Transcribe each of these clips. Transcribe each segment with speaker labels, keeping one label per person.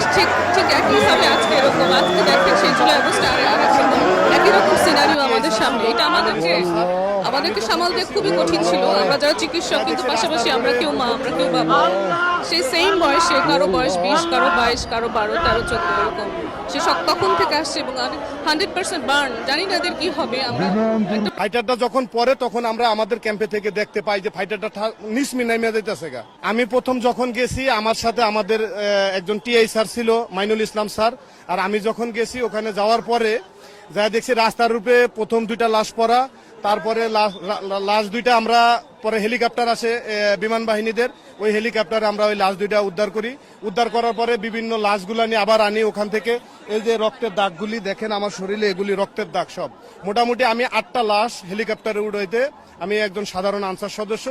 Speaker 1: ঠিক ঠিক ঠিক একইভাবে আজকে এরকম, আজকে দেখেন সেই জুলাই আগস্ট আর একই রকম সিনারিও আমাদের সামনে। এটা আমাদের যে আমাদেরকে সামাল দিয়ে খুবই কঠিন ছিল। আমরা যারা চিকিৎসক, কিন্তু পাশাপাশি আমরা কেউ মা, আমরা কেউ বাবা। সেই সেম বয়সে কারও বয়স বিশ, কারও বাইশ, কারও বারো, তেরো, চোদ্দ, এরকম। সে সব তখন থেকে আসছে এবং আমি হান্ড্রেড পার্সেন্ট বার্ন জানি না এদের কি হবে, আমরা
Speaker 2: ফাইটারটা যখন পরে, তখন আমরা আমাদের ক্যাম্পে থেকে দেখতে পাই যে ফাইটারটা নিসমি নেমে যাইতেছে গা। আমি প্রথম যখন গেছি, আমার সাথে আমাদের একজন টিআই স্যার ছিল, মাইনুল ইসলাম স্যার আর আমি যখন গেছি, ওখানে যাওয়ার পরে যা দেখছি রাস্তার রূপে প্রথম দুইটা লাশ পড়া তারপরে লাশ- দুইটা আমরা, পরে হেলিকপ্টার আসে বিমান বাহিনীদের। ওই হেলিকপ্টারে আমরা ওই লাশ দুইটা উদ্ধার করি। উদ্ধার করার পরে বিভিন্ন লাশগুলো নিয়ে আবার আনি ওখান থেকে। এই যে রক্তের দাগগুলি, দেখেন আমার শরীরে এগুলি রক্তের দাগ সব। মোটামুটি আমি আটটা লাশ হেলিকপ্টারে উড়াইতে আমি একজন সাধারণ আনসার সদস্য।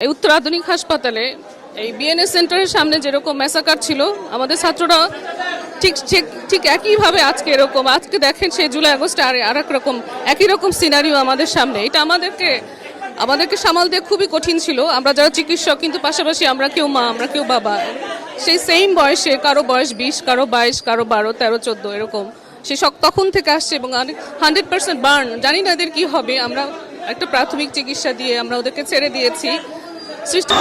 Speaker 1: এই উত্তর আধুনিক হাসপাতালে এই বিএনএস সেন্টারের সামনে যেরকম ম্যাসাকার ছিল, আমাদের ছাত্ররা ঠিক ঠিক ঠিক একইভাবে আজকে এরকম, আজকে দেখেন সেই জুলাই আগস্টে আর আর এক রকম, একই রকম সিনারিও আমাদের সামনে। এটা আমাদেরকে আমাদেরকে সামাল দিয়ে খুবই কঠিন ছিল। আমরা যারা চিকিৎসক, কিন্তু পাশাপাশি আমরা কেউ মা, আমরা কেউ বাবা, সেই সেম বয়সে কারও বয়স বিশ, কারও বাইশ, কারও বারো, তেরো, চোদ্দ, এরকম। সে সব তখন থেকে আসছে এবং হান্ড্রেড পার্সেন্ট বার্ন। জানি না এদের কী হবে। আমরা একটা প্রাথমিক চিকিৎসা দিয়ে আমরা ওদেরকে ছেড়ে দিয়েছি। সৃষ্টি